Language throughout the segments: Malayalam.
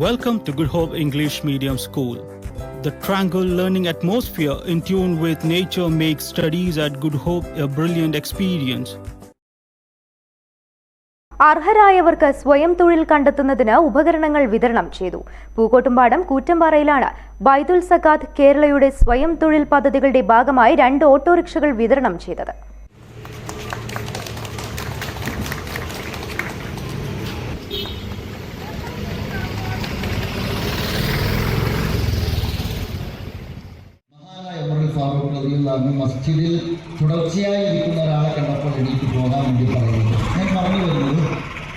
Welcome to Good Hope English Medium School. The tranquil learning atmosphere in tune with nature makes studies at Good Hope a brilliant experience. അർഹരായവർക്ക് സ്വയം തൊഴിൽ കണ്ടെത്തുന്നതിന് ഉപകരണങ്ങൾ വിതരണം ചെയ്തു പൂക്കോട്ടുംപാടം കൂറ്റമ്പാറയിലാണ് ബൈദുൽ സക്കാത്ത് കേരളയുടെ സ്വയം തൊഴിൽ പദ്ധതികളുടെ ഭാഗമായി രണ്ട് ഓട്ടോറിക്ഷകൾ വിതരണം ചെയ്തത് ഫാറൂഖ് മസ്ജിദിൽ തുടർച്ചയായി ഇരിക്കുന്ന ഒരാളെ കണ്ടപ്പോൾ എനിക്ക് പോകാൻ വേണ്ടി പറയുന്നത് ഞാൻ പറഞ്ഞു വരുന്നത്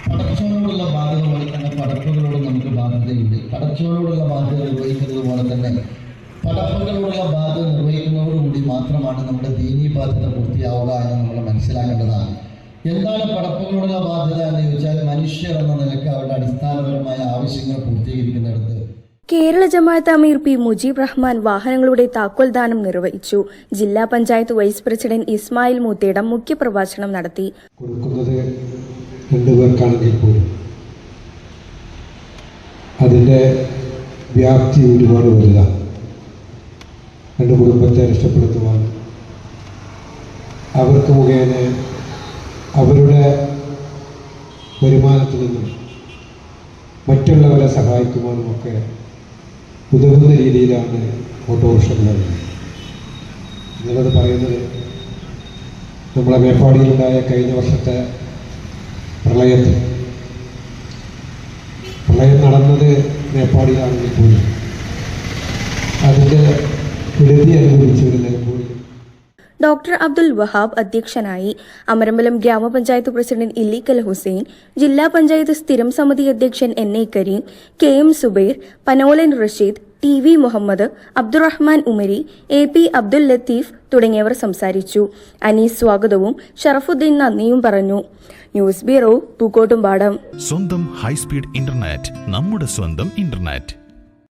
പടച്ചോനോടുള്ള ബാധ്യത പോലെ തന്നെ പടപ്പുകളോട് നമുക്ക് ബാധ്യതയുണ്ട്. പടച്ചോനോടുള്ള ബാധ്യത നിർവഹിക്കുന്നത് പോലെ തന്നെ പടപ്പുകളോടുള്ള ബാധ്യത നിർവഹിക്കുന്നതോടുകൂടി മാത്രമാണ് നമ്മുടെ ദീനീ ബാധ്യത പൂർത്തിയാവുക എന്ന് നമ്മൾ മനസ്സിലാക്കേണ്ടതാണ്. എന്താണ് പടപ്പുകളോടുള്ള ബാധ്യത എന്ന് ചോദിച്ചാൽ മനുഷ്യർ എന്ന നിലയ്ക്ക് അവരുടെ അടിസ്ഥാനപരമായ ആവശ്യങ്ങൾ പൂർത്തീകരിക്കുന്നിടത്ത് കേരള ജമാഅത്ത് അമീർ പി മുജീബ് റഹ്മാൻ വാഹനങ്ങളുടെ താക്കോൽദാനം നിർവഹിച്ചു. ജില്ലാ പഞ്ചായത്ത് വൈസ് പ്രസിഡന്റ് ഇസ്മായിൽ മൂത്തേടം മുഖ്യപ്രഭാഷണം നടത്തി. കൊടുക്കുന്നത് രണ്ടുപേർക്കാണെങ്കിൽ പോലും അതിന്റെ വ്യാപ്തി ഒരുപാട് വലുതാണ് രണ്ട് കുടുംബത്തെ രക്ഷപ്പെടുത്തുവാൻ അവർക്ക് മുഖേന അവരുടെ വരുമാനത്തിൽ നിന്നും മറ്റുള്ളവരെ സഹായിക്കുവാനും ഒക്കെ ഉതകുന്ന രീതിയിലാണ് ഓട്ടോറിക്ഷകൾ എന്നുള്ളത് പറയുന്നത് നമ്മളെ മേപ്പാടിയിലുണ്ടായ കഴിഞ്ഞ വർഷത്തെ പ്രളയത്തിൽ. പ്രളയം നടന്നത് മേപ്പാടിയിലാണെങ്കിൽ പോലും. അതിന്റെ വിടുതി നിലമ്പൂരിൽ ഡോക്ടർ അബ്ദുൽ വഹാബ് അധ്യക്ഷനായി അമരമ്പലം ഗ്രാമപഞ്ചായത്ത് പ്രസിഡന്റ് ഇല്ലിക്കൽ ഹുസൈൻ ജില്ലാ പഞ്ചായത്ത് സ്ഥിരം സമിതി അധ്യക്ഷൻ N A Kareem K M Subair Panolan Rasheed T V Muhammad Abdurahman Umari A P Abdul Latheef തുടങ്ങിയവർ സംസാരിച്ചു. അനീസ് സ്വാഗതവും ഷറഫുദ്ദീൻ നന്ദിയും പറഞ്ഞു. News bureau Pookkottumpadam. സ്വന്തം ഹൈസ്പീഡ് ഇന്റർനെറ്റ് നമ്മുടെ സ്വന്തം ഇന്റർനെറ്റ്.